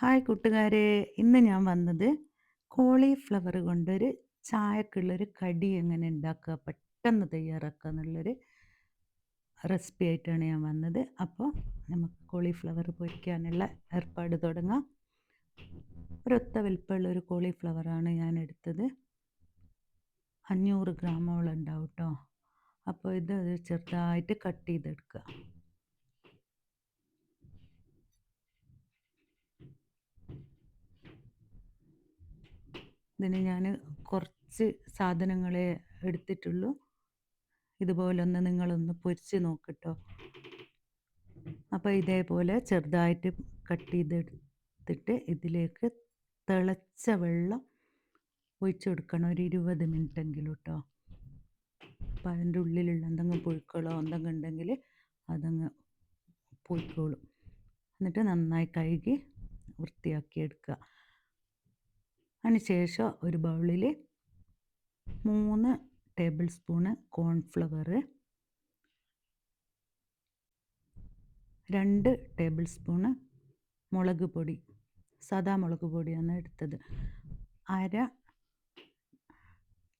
Hi കൂട്ടുകാരെ. ഇന്ന് ഞാൻ വന്നത് കോളിഫ്ലവർ കൊണ്ടൊരു ചായക്കുള്ളൊരു കടി എങ്ങനെ ഉണ്ടാക്കുക പെട്ടെന്ന് തയ്യാറാക്കുക എന്നുള്ളൊരു റെസിപ്പി ആയിട്ടാണ് ഞാൻ വന്നത്. അപ്പോൾ നമുക്ക് കോളിഫ്ലവർ പൊരിക്കാനുള്ള ഏർപ്പാട് തുടങ്ങാം. ഒരൊത്ത വലിപ്പമുള്ള ഒരു കോളിഫ്ലവറാണ് ഞാൻ എടുത്തത്. അഞ്ഞൂറ് ഗ്രാമോളം ഉണ്ടാവും കേട്ടോ അപ്പോൾ ഇത് ചെറുതായിട്ട് കട്ട് ചെയ്തെടുക്കുക. ഇതിന് ഞാൻ കുറച്ച് സാധനങ്ങളെ എടുത്തിട്ടുള്ളൂ. ഇതുപോലൊന്ന് നിങ്ങളൊന്ന് പൊരിച്ച് നോക്കട്ടോ. അപ്പോൾ ഇതേപോലെ ചെറുതായിട്ട് കട്ട് ചെയ്തെടുത്തിട്ട് ഇതിലേക്ക് തിളച്ച വെള്ളം ഒഴിച്ചു കൊടുക്കണം. ഒരു ഇരുപത് മിനിറ്റ് എങ്കിലും കേട്ടോ അപ്പോൾ അതിന്റെ ഉള്ളിലുള്ള എന്തെങ്കിലും പുഴുക്കളോ എന്തെങ്കിലും ഉണ്ടെങ്കിൽ അതങ്ങ് പോയിക്കോളും. എന്നിട്ട് നന്നായി കഴുകി വൃത്തിയാക്കി എടുക്കുക. അതിനുശേഷം ഒരു ബൗളിൽ മൂന്ന് ടേബിൾ സ്പൂണ് കോൺഫ്ലവർ രണ്ട് ടേബിൾ സ്പൂണ് മുളക് പൊടി സാദാ മുളക് പൊടിയാണ് എടുത്തത്. അര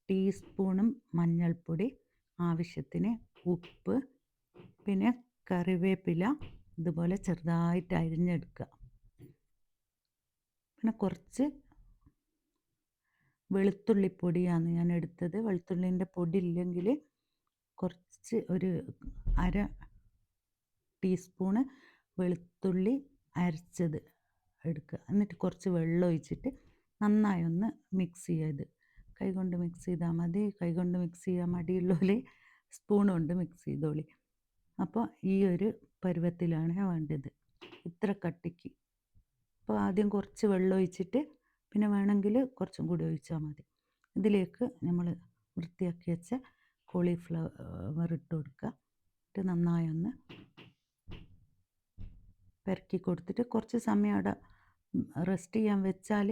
ടീസ്പൂണും മഞ്ഞൾപ്പൊടി ആവശ്യത്തിന് ഉപ്പ് പിന്നെ കറിവേപ്പില ഇതുപോലെ ചെറുതായിട്ട് അരിഞ്ഞെടുക്കുക. പിന്നെ കുറച്ച് വെളുത്തുള്ളിപ്പൊടിയാണ് ഞാൻ എടുത്തത് വെളുത്തുള്ളിന്റെ പൊടി ഇല്ലെങ്കിൽ കുറച്ച് ഒരു അര ടീസ്പൂണ് വെളുത്തുള്ളി അരച്ചത് എടുക്കുക. എന്നിട്ട് കുറച്ച് വെള്ളം ഒഴിച്ചിട്ട് നന്നായി ഒന്ന് മിക്സ് ചെയ്യത് കൈകൊണ്ട് മിക്സ് ചെയ്താൽ മതി. കൈകൊണ്ട് മിക്സ് ചെയ്യാൻ മടിയുള്ളോലി സ്പൂൺ കൊണ്ട് മിക്സ് ചെയ്തോളി. അപ്പോൾ ഈ ഒരു പരുവത്തിലാണ് വേണ്ടത്. ഇത്ര കട്ടിക്ക്. അപ്പോൾ ആദ്യം കുറച്ച് വെള്ളം ഒഴിച്ചിട്ട് പിന്നെ വേണമെങ്കിൽ കുറച്ചും കൂടി ഒഴിച്ചാൽ മതി. ഇതിലേക്ക് നമ്മൾ വൃത്തിയാക്കി വെച്ച കോളിഫ്ലവർ ഇട്ട് കൊടുക്കുക. എന്നിട്ട് നന്നായി ഒന്ന് പെരക്കി കൊടുത്തിട്ട് കുറച്ച് സമയം അവിടെ റെസ്റ്റ് ചെയ്യാൻ വെച്ചാൽ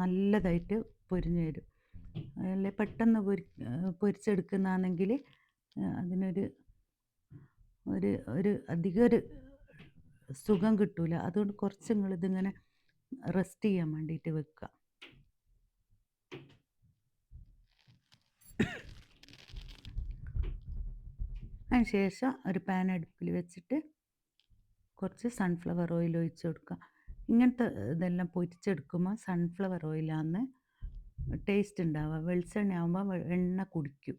നല്ലതായിട്ട് പൊരിഞ്ഞു വരും. അല്ലെ? പെട്ടെന്ന് പൊരി പൊരിച്ചെടുക്കുന്നതാണെങ്കിൽ അതിനൊരു ഒരു ഒരു അധികം ഒരു സുഖം കിട്ടൂല. അതുകൊണ്ട് കുറച്ച് നിങ്ങളിതിങ്ങനെ റെസ്റ്റ് ചെയ്യാൻ വേണ്ടിയിട്ട് വെക്കുക അതിന് ശേഷം ഒരു പാൻ അടുപ്പിൽ വെച്ചിട്ട് കുറച്ച് സൺഫ്ലവർ ഓയിൽ ഒഴിച്ച് കൊടുക്കുക ഇങ്ങനത്തെ ഇതെല്ലാം പൊരിച്ചെടുക്കുമ്പോൾ സൺഫ്ലവർ ഓയിലാന്ന് ടേസ്റ്റ് ഉണ്ടാവുക വെളിച്ചെണ്ണ ആകുമ്പോൾ എണ്ണ കുടിക്കും.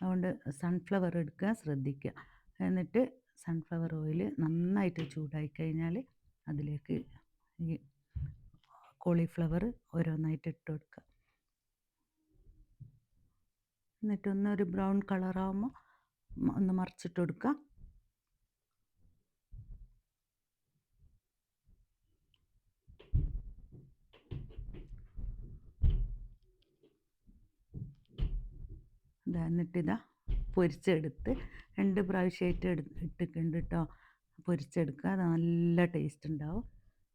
അതുകൊണ്ട് സൺഫ്ലവർ എടുക്കുക ശ്രദ്ധിക്കുക. എന്നിട്ട് സൺഫ്ലവർ ഓയിൽ നന്നായിട്ട് ചൂടായി കഴിഞ്ഞാൽ അതിലേക്ക് ഈ കോളിഫ്ലവർ ഓരോന്നായിട്ട് ഇട്ട് കൊടുക്കുക. എന്നിട്ടൊന്ന് ഒരു ബ്രൗൺ കളറാകുമ്പോൾ ഒന്ന് മറിച്ചിട്ട് കൊടുക്കുക. ഇതാ എന്നിട്ടിതാ പൊരിച്ചെടുത്ത് രണ്ട് പ്രാവശ്യമായിട്ട് എടു ഇട്ടിട്ടുണ്ട് കേട്ടോ പൊരിച്ചെടുക്കുക. അത് നല്ല ടേസ്റ്റ് ഉണ്ടാവും.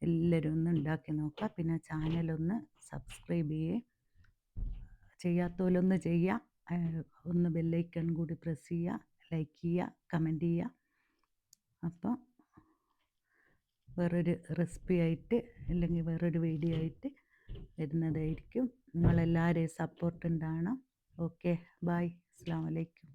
എല്ലാവരും ഒന്ന് ഉണ്ടാക്കി നോക്കുക. പിന്നെ ചാനലൊന്ന് സബ്സ്ക്രൈബ് ചെയ്യേ. ചെയ്യാത്തവരൊന്ന് ചെയ്യുക. ഒന്ന് ബെല്ലൈക്കൺ കൂടി പ്രസ് ചെയ്യുക. ലൈക്ക് ചെയ്യുക. കമന്റ് ചെയ്യുക. അപ്പോൾ വേറൊരു റെസിപ്പി ആയിട്ട് അല്ലെങ്കിൽ വേറൊരു വീഡിയോ ആയിട്ട് വരുന്നതായിരിക്കും. നിങ്ങളെല്ലാവരെയും സപ്പോർട്ട് ഉണ്ടാകണം ഓക്കെ ബായ് അസ്സാം വലൈക്കും